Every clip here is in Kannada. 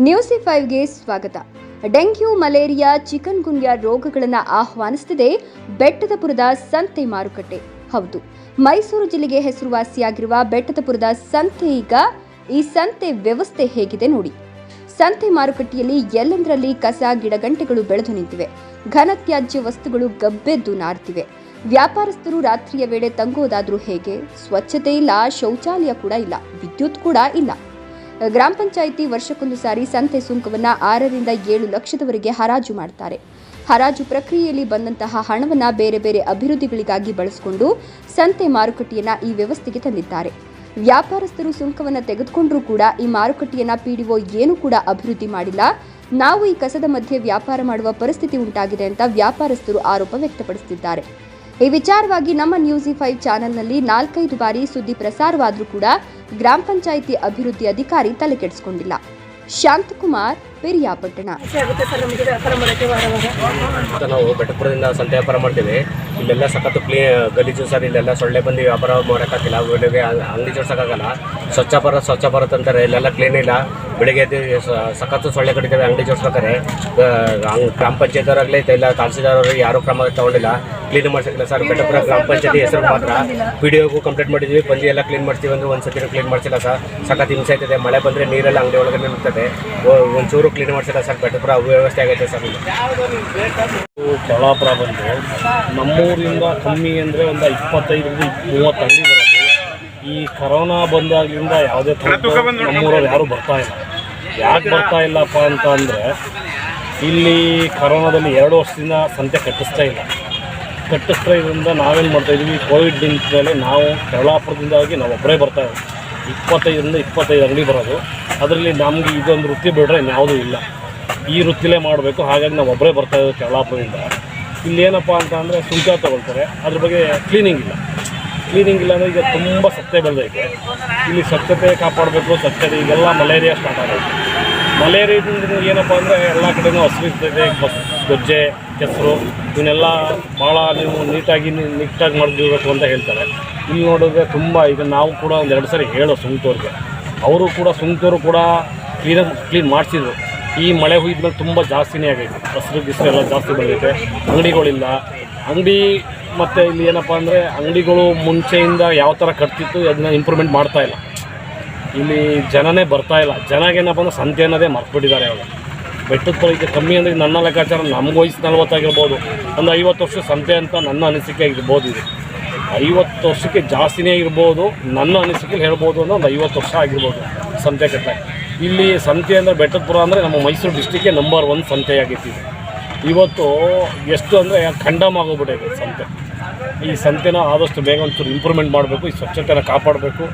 ನ್ಯೂಸಿ ಫೈವ್ಗೆ ಸ್ವಾಗತ. ಡೆಂಗ್ಯೂ, ಮಲೇರಿಯಾ, ಚಿಕನ್ ಗುನ್ಯಾ ರೋಗಗಳನ್ನು ಆಹ್ವಾನಿಸುತ್ತಿದೆ ಬೆಟ್ಟದಪುರದ ಸಂತೆ ಮಾರುಕಟ್ಟೆ. ಹೌದು, ಮೈಸೂರು ಜಿಲ್ಲೆಗೆ ಹೆಸರುವಾಸಿಯಾಗಿರುವ ಬೆಟ್ಟದಪುರದ ಸಂತೆ ಈಗ ಈ ಸಂತೆ ವ್ಯವಸ್ಥೆ ಹೇಗಿದೆ ನೋಡಿ. ಸಂತೆ ಮಾರುಕಟ್ಟೆಯಲ್ಲಿ ಎಲ್ಲೆಂದರಲ್ಲಿ ಕಸ ಗಿಡಗಂಟೆಗಳು ಬೆಳೆದು ನಿಂತಿವೆ. ಘನತ್ಯಾಜ್ಯ ವಸ್ತುಗಳು ಗಬ್ಬೆದ್ದು ನಾರ್ತಿವೆ. ವ್ಯಾಪಾರಸ್ಥರು ರಾತ್ರಿಯ ವೇಳೆ ತಂಗೋದಾದರೂ ಹೇಗೆ? ಸ್ವಚ್ಛತೆ ಇಲ್ಲ, ಶೌಚಾಲಯ ಕೂಡ ಇಲ್ಲ, ವಿದ್ಯುತ್ ಕೂಡ ಇಲ್ಲ. ಗ್ರಾಮ ಪಂಚಾಯಿತಿ ವರ್ಷಕ್ಕೊಂದು ಸಾರಿ ಸಂತೆ ಸುಂಕವನ್ನು ಆರರಿಂದ ಏಳು ಲಕ್ಷದವರೆಗೆ ಹರಾಜು ಮಾಡ್ತಾರೆ. ಹರಾಜು ಪ್ರಕ್ರಿಯೆಯಲ್ಲಿ ಬಂದಂತಹ ಹಣವನ್ನು ಬೇರೆ ಬೇರೆ ಅಭಿವೃದ್ಧಿಗಳಿಗಾಗಿ ಬಳಸಿಕೊಂಡು ಸಂತೆ ಮಾರುಕಟ್ಟೆಯನ್ನು ಈ ವ್ಯವಸ್ಥೆಗೆ ತಂದಿದ್ದಾರೆ. ವ್ಯಾಪಾರಸ್ಥರು ಸುಂಕವನ್ನು ತೆಗೆದುಕೊಂಡರೂ ಕೂಡ ಈ ಮಾರುಕಟ್ಟೆಯನ್ನು ಪಿಡಿಒ ಏನೂ ಕೂಡ ಅಭಿವೃದ್ಧಿ ಮಾಡಿಲ್ಲ. ನಾವು ಈ ಕಸದ ಮಧ್ಯೆ ವ್ಯಾಪಾರ ಮಾಡುವ ಪರಿಸ್ಥಿತಿ ಉಂಟಾಗಿದೆ ಅಂತ ವ್ಯಾಪಾರಸ್ಥರು ಆರೋಪ ವ್ಯಕ್ತಪಡಿಸುತ್ತಿದ್ದಾರೆ. ಈ ವಿಚಾರವಾಗಿ ನಮ್ಮ ನ್ಯೂಸಿ ಫೈವ್ ಚಾನೆಲ್ನಲ್ಲಿ ನಾಲ್ಕೈದು ಬಾರಿ ಸುದ್ದಿ ಪ್ರಸಾರವಾದರೂ ಕೂಡ ಗ್ರಾಮ ಪಂಚಾಯಿತಿ ಅಭಿವೃದ್ಧಿ ಅಧಿಕಾರಿ ತಲೆಕೆಡಿಸಿಕೊಂಡಿಲ್ಲ ಶಾಂತಕುಮಾರ್ ಪೆರಿಯಾಪಟ್ಟಣ ನಾವು ಬೆಟ್ಟಪುರದಿಂದ ಸಂತೆ ವ್ಯಾಪಾರ ಮಾಡ್ತೀವಿ. ಇಲ್ಲೆಲ್ಲ ಸಖತ್ತು ಕ್ಲೀ ಗಲೀಜು ಸರ್ ಇಲ್ಲೆಲ್ಲ ಸೊಳ್ಳೆ ಬಂದು ವ್ಯಾಪಾರ ಮಾಡೋಕ್ಕಾಗಿಲ್ಲ ಅಂಗಡಿ ಜೋಡ್ಸೋಕ್ಕಾಗಲ್ಲ. ಸ್ವಚ್ಛ ಭಾರತ್ ಸ್ವಚ್ಛ ಭಾರತ್ ಅಂತಾರೆ. ಇಲ್ಲೆಲ್ಲ ಕ್ಲೀನ್ ಇಲ್ಲ. ಬೆಳಿಗ್ಗೆ ಎದ್ದು ಸಖತ್ತು ಸೊಳ್ಳೆ ಕಡಿತೇವೆ, ಅಂಗಡಿ ಜೋಡಿಸ್ಬೇಕಾರೆ ಹಂಗೆ ಗ್ರಾಮ ಪಂಚಾಯತ್ವರಾಗಲಿ ಇಲ್ಲ ತಹಸೀಲ್ದಾರವ್ರಿಗೆ ಯಾರೂ ಕ್ರಮ ತಗೊಂಡಿಲ್ಲ. ಕ್ಲೀನ್ ಮಾಡ್ಸಕ್ಕಿಲ್ಲ ಸರ್ ಬೆಟ್ಟಪುರ ಗ್ರಾಮ ಪಂಚಾಯತಿ ಹೆಸರು ಮಾತ್ರ. ಪಿ ಡಿ ಒಗೂ ಕಂಪ್ಲೇಂಟ್ ಮಾಡಿದ್ವಿ, ಬಂದು ಎಲ್ಲ ಕ್ಲೀನ್ ಮಾಡ್ತೀವಿ ಅಂದ್ರೆ ಒಂದು ಸತಿ ಕ್ಲೀನ್ ಮಾಡ್ಸಿಲ್ಲ ಸರ್. ಸಖತ್ ಹಿಂಸೆ ಆಯ್ತದೆ, ಮಳೆ ಬಂದರೆ ನೀರೆಲ್ಲ ಅಂಗಡಿ ಒಳಗಡೆ ನಿಲ್ತದೆ ಒಂಚೂರು ಕ್ಲೀನ್ ಮಾಡ್ಸಿಲ್ಲ ಸರ್ ಬೆಟ್ಟಪುರ ಅವ್ಯವಸ್ಥೆ ಆಗೈತೆ ಸರ್. ಕೆಳಾಪುರ ಬಂದು ನಮ್ಮೂರಿಂದ ಕಮ್ಮಿ ಅಂದರೆ ಒಂದು ಇಪ್ಪತ್ತೈದರಿಂದ ಮೂವತ್ತು ಅಂಗಡಿ ಈ ಕರೋನಾ ಬಂದಾಗ್ಲಿಂದ ಯಾವುದೇ ಥರ ನಮ್ಮೂರಲ್ಲಿ ಯಾರೂ ಬರ್ತಾ ಇಲ್ಲ. ಯಾಕೆ ಬರ್ತಾ ಇಲ್ಲಪ್ಪ ಅಂತ ಅಂದರೆ, ಇಲ್ಲಿ ಕರೋನಾದಲ್ಲಿ ಎರಡು ವರ್ಷದಿಂದ ಸಂತೆ ಕಟ್ಟಿಸ್ತಾ ಇಲ್ಲ. ಕಟ್ಟಿಸ್ತಾ ಇದರಿಂದ ನಾವೇನು ಮಾಡ್ತಾಯಿದ್ವಿ ಕೋವಿಡ್ ಮೇಲೆ ನಾವು ಕೆರಳಾಪುರದಿಂದಾಗಿ ನಾವು ಒಬ್ಬರೇ ಬರ್ತಾ ಇಪ್ಪತ್ತೈದರಿಂದ ಇಪ್ಪತ್ತೈದು ಅಂಗಡಿ ಬರೋದು. ಅದರಲ್ಲಿ ನಮಗೆ ಇದೊಂದು ವೃತ್ತಿ ಬಿಡ್ರೆ ಇನ್ಯಾವುದೂ ಇಲ್ಲ. ಈ ವೃತ್ತಿಲೇ ಮಾಡಬೇಕು. ಹಾಗಾಗಿ ನಾವು ಒಬ್ಬರೇ ಬರ್ತಾ ಇದ್ದೀವಿ ಕೆರಳಾಪುರದಿಂದ ಇಲ್ಲೇನಪ್ಪ ಅಂತ ಅಂದರೆ ಸುಂಕ ತಗೊಳ್ತಾರೆ ಅದ್ರ ಬಗ್ಗೆ ಕ್ಲೀನಿಂಗ್ ಇಲ್ಲ. ಕ್ಲೀನಿಂಗ್ ಇಲ್ಲ ಅಂದರೆ ಈಗ ತುಂಬ ಸತ್ತೆ ಬೆಳೆದೈತೆ. ಇಲ್ಲಿ ಸ್ವಚ್ಛತೆ ಕಾಪಾಡಬೇಕು, ಸ್ವಚ್ಛತೆ, ಈಗೆಲ್ಲ ಮಲೇರಿಯಾ ಸ್ಟಾರ್ಟ್ ಆಗೈತೆ ಮಲೇರಿಯಾದಿಂದ ಏನಪ್ಪ ಅಂದರೆ ಎಲ್ಲ ಕಡೆನೂ ಹಸಿರು ಇರ್ತೈತೆ ಗೊಜ್ಜೆ, ಕೆಸರು, ಇವನ್ನೆಲ್ಲ ಭಾಳ ನೀವು ನೀಟಾಗಿ ನೀಟಾಗಿ ಮಾಡಿರ್ಬೇಕು ಅಂತ ಹೇಳ್ತಾರೆ. ಇಲ್ಲಿ ನೋಡಿದ್ರೆ ತುಂಬ, ಈಗ ನಾವು ಕೂಡ ಒಂದು ಎರಡು ಸರಿ ಹೇಳೋ ಸುಂಕದವ್ರಿಗೆ ಅವರು ಕೂಡ ಸುಂಕೋರು ಕೂಡ ಕ್ಲೀನಾಗಿ, ಕ್ಲೀನ್ ಮಾಡಿಸಿದ್ರು. ಈ ಮಳೆ ಹುಯ್ದ ಮೇಲೆ ತುಂಬ ಜಾಸ್ತಿನೇ ಆಗೈತೆ. ಹಸಿರು, ಗಿಸ್ರು ಎಲ್ಲ ಜಾಸ್ತಿ ಬಂದೈತೆ ಅಂಗಡಿಗಳಿಲ್ಲ. ಅಂಗಡಿ ಮತ್ತು ಇಲ್ಲಿ ಏನಪ್ಪ ಅಂದರೆ ಅಂಗಡಿಗಳು ಮುಂಚೆಯಿಂದ ಯಾವ ಥರ ಕಟ್ತಿತ್ತು ಅದನ್ನ ಇಂಪ್ರೂವ್ಮೆಂಟ್ ಮಾಡ್ತಾ ಇಲ್ಲ. ಇಲ್ಲಿ ಜನನೇ ಬರ್ತಾ ಇಲ್ಲ. ಜನಗೇನಪ್ಪ ಅಂದ್ರೆ ಸಂತೆ ಅನ್ನೋದೇ ಮರ್ತ್ಬಿಟ್ಟಿದ್ದಾರೆ ಇವಾಗ. ಬೆಟ್ಟದ ಕಮ್ಮಿ ಅಂದರೆ ನನ್ನ ಲೆಕ್ಕಾಚಾರ ನಮ್ಗೆ ವಯಸ್ಸು ನಲ್ವತ್ತಾಗಿರ್ಬೋದು. ಒಂದು ಐವತ್ತು ವರ್ಷ ಸಂತೆ ಅಂತ ನನ್ನ ಅನಿಸಿಕೆ ಆಗಿರ್ಬೋದು ಇದು. ಐವತ್ತು ವರ್ಷಕ್ಕೆ ಜಾಸ್ತಿನೇ ಇರ್ಬೋದು. ನನ್ನ ಅನಿಸಿಕೆಲಿ ಹೇಳ್ಬೋದು ಅಂದ್ರೆ ಒಂದು ಐವತ್ತು ವರ್ಷ ಆಗಿರ್ಬೋದು ಸಂತೆ ಕಟ್ಟೆ ಇಲ್ಲಿ ಸಂತೆ ಅಂದರೆ ಬೆಟ್ಟದಪುರ ಅಂದರೆ ನಮ್ಮ ಮೈಸೂರು ಡಿಸ್ಟಿಕ್ಕೇ ನಂಬರ್ ಒನ್ ಸಂತೆಯಾಗಿತ್ತು. ಇವತ್ತು ಎಷ್ಟು ಅಂದರೆ ಖಂಡಮ್ ಆಗೋಗ್ಬಿಟ್ಟಿದೆ ಸಂತೆ. ಈ ಸಂತೆನ ಆದಷ್ಟು ಬೇಗ ಒಂಚೂರು ಇಂಪ್ರೂವ್ಮೆಂಟ್ ಮಾಡಬೇಕು ಈ ಸ್ವಚ್ಛತೆನ ಕಾಪಾಡಬೇಕು.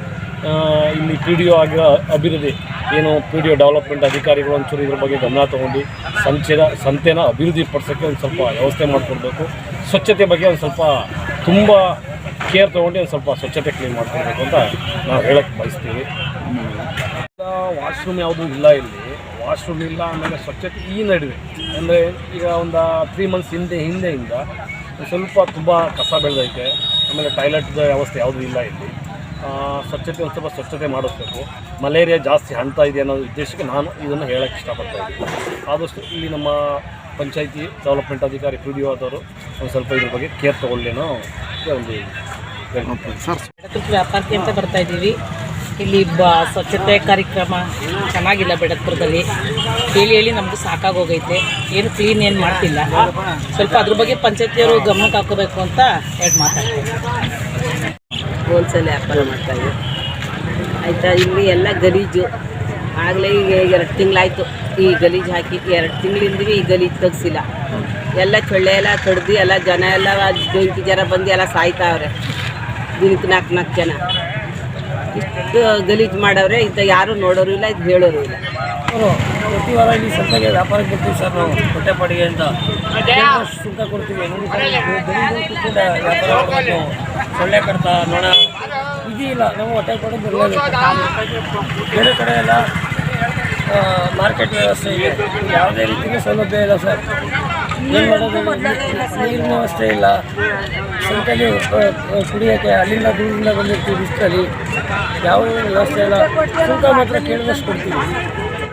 ಇಲ್ಲಿ ಪಿ ಡಿ ಒ ಆಗಿರೋ ಅಭಿವೃದ್ಧಿ ಏನು ಪಿ ಡಿ ಒ ಡೆವಲಪ್ಮೆಂಟ್ ಅಧಿಕಾರಿಗಳು ಒಂಚೂರು ಇದ್ರ ಬಗ್ಗೆ ಗಮನ ತೊಗೊಂಡು ಸಂಚೆನ ಸಂತೆನ ಅಭಿವೃದ್ಧಿ ಪಡಿಸೋಕ್ಕೆ ಒಂದು ಸ್ವಲ್ಪ ವ್ಯವಸ್ಥೆ ಮಾಡಿಕೊಡ್ಬೇಕು. ಸ್ವಚ್ಛತೆ ಬಗ್ಗೆ ಒಂದು ಸ್ವಲ್ಪ ತುಂಬ ಕೇರ್ ತೊಗೊಂಡು ಒಂದು ಸ್ವಲ್ಪ ಸ್ವಚ್ಛತೆ ಕ್ಲೀನ್ ಮಾಡ್ಕೊಳ್ಬೇಕು ಅಂತ ನಾವು ಹೇಳಕ್ಕೆ ಬಯಸ್ತೀವಿ. ವಾಶ್ರೂಮ್ ಯಾವುದೂ ಇಲ್ಲ ಇಲ್ಲಿ. ವಾಶ್ರೂಮ್ ಇಲ್ಲ ಆಮೇಲೆ ಸ್ವಚ್ಛತೆ ಈ ನಡುವೆ. ಅಂದರೆ ಈಗ ಒಂದು ತ್ರೀ ಮಂತ್ಸ್ ಹಿಂದೆ ಹಿಂದೆಯಿಂದ ಸ್ವಲ್ಪ ತುಂಬ ಕಸ ಬೆಳೆದೈತೆ. ಆಮೇಲೆ ಟಾಯ್ಲೆಟ್ದ ವ್ಯವಸ್ಥೆ ಯಾವುದೂ ಇಲ್ಲ ಇಲ್ಲಿ. ಆ, ಸ್ವಚ್ಛತೆ ಒಂದು ಸ್ವಲ್ಪ ಸ್ವಚ್ಛತೆ ಮಾಡಿಸ್ಬೇಕು. ಮಲೇರಿಯಾ ಜಾಸ್ತಿ ಹಣ್ತಾ ಇದೆ ಅನ್ನೋ ಉದ್ದೇಶಕ್ಕೆ ನಾನು ಇದನ್ನು ಹೇಳೋಕ್ಕೆ ಇಷ್ಟಪಡ್ತಾ ಇದ್ದೀನಿ. ಆದಷ್ಟು ಇಲ್ಲಿ ನಮ್ಮ ಪಂಚಾಯಿತಿ ಡೆವಲಪ್ಮೆಂಟ್ ಅಧಿಕಾರಿ ಪಿ ಡಿ ಆದವರು ಒಂದು ಸ್ವಲ್ಪ ಇದ್ರ ಬಗ್ಗೆ ಕೇರ್ ತೊಗೊಳ್ಳೇನೋ ಒಂದು ಸರ್ ವ್ಯಾಪಾರಕ್ಕೆ ಅಂತ ಬರ್ತಾ ಇದ್ದೀವಿ. ಇಲ್ಲಿ ಬ, ಸ್ವಚ್ಛತೆ ಕಾರ್ಯಕ್ರಮ ಚೆನ್ನಾಗಿಲ್ಲ ಬೆಡತ್ಪುರದಲ್ಲಿ. ಹೇಳಿ ಹೇಳಿ ನಮಗೂ ಸಾಕಾಗೋಗೈತೆ. ಏನು ಕ್ಲೀನ್ ಏನು ಮಾಡ್ತಿಲ್ಲ. ಸ್ವಲ್ಪ ಅದ್ರ ಬಗ್ಗೆ ಪಂಚಾಯತಿಯವರು ಗಮನಕ್ಕೆ ಹಾಕೋಬೇಕು ಅಂತ ಹೇಳಿ ಮಾತಾಡ್ತೀವಿ ಹೋಲ್ಸೇಲ್ ವ್ಯಾಪಾರ ಮಾಡ್ತಾ ಇದ್ದೀವಿ ಆಯಿತಾ, ಇಲ್ಲಿ ಎಲ್ಲ ಗಲೀಜು. ಆಗಲೇ ಈಗ ಎರಡು ತಿಂಗಳಾಯಿತು. ಈ ಗಲೀಜು ಹಾಕಿ ಎರಡು ತಿಂಗಳಿಂದೀವಿ ಈ ಗಲೀಜು ತೆಗ್ಸಿಲ್ಲ. ಎಲ್ಲ ಚೊಳ್ಳೆ ಎಲ್ಲ ಕಡ್ದು ಎಲ್ಲ ಜನ ಎಲ್ಲ ಬೆಂಕಿ ಜನ ಬಂದು ಎಲ್ಲ ಸಾಯ್ತಾವ್ರೆ ದಿನಕ್ಕೆ ನಾಲ್ಕು ನಾಲ್ಕು ಜನ. ಗಲೀಜು ಮಾಡವ್ರೆ ಇಂಥ ಯಾರು ನೋಡೋರು ಇಲ್ಲ, ಇದು ಹೇಳೋರು ಇಲ್ಲ. ಪ್ರತಿ ವಾರ ಇಲ್ಲಿ ವ್ಯಾಪಾರಕ್ಕೆ ಸರ್ ನಾವು ಅಂತ. ಕೊಡ್ತೀವಿ ವ್ಯಾಪಾರ ಇಲ್ಲ, ನಾವು ಹೊಟ್ಟೆ ಕೊಡೋದು ಮಾರ್ಕೆಟ್ ವ್ಯವಸ್ಥೆ ಇದೆ, ಯಾವುದೇ ರೀತಿಯ ಸೌಲಭ್ಯ ಇಲ್ಲ ಸರ್. ನೀರಿನ ವ್ಯವಸ್ಥೆ ಇಲ್ಲ. ಸಂತೆಯಲ್ಲಿ ಕುಡಿಯೋಕ್ಕೆ ಅಲ್ಲಿಂದ ದೂರದಿಂದ ಬಂದಿರ್ತೀವಿ ಬಿಸಿಲಲ್ಲಿ ಯಾವ ವ್ಯವಸ್ಥೆ ಇಲ್ಲ. ಸುಂಕ ಮಾತ್ರ ಕೇಳಿದಷ್ಟು ಕೊಡ್ತೀವಿ.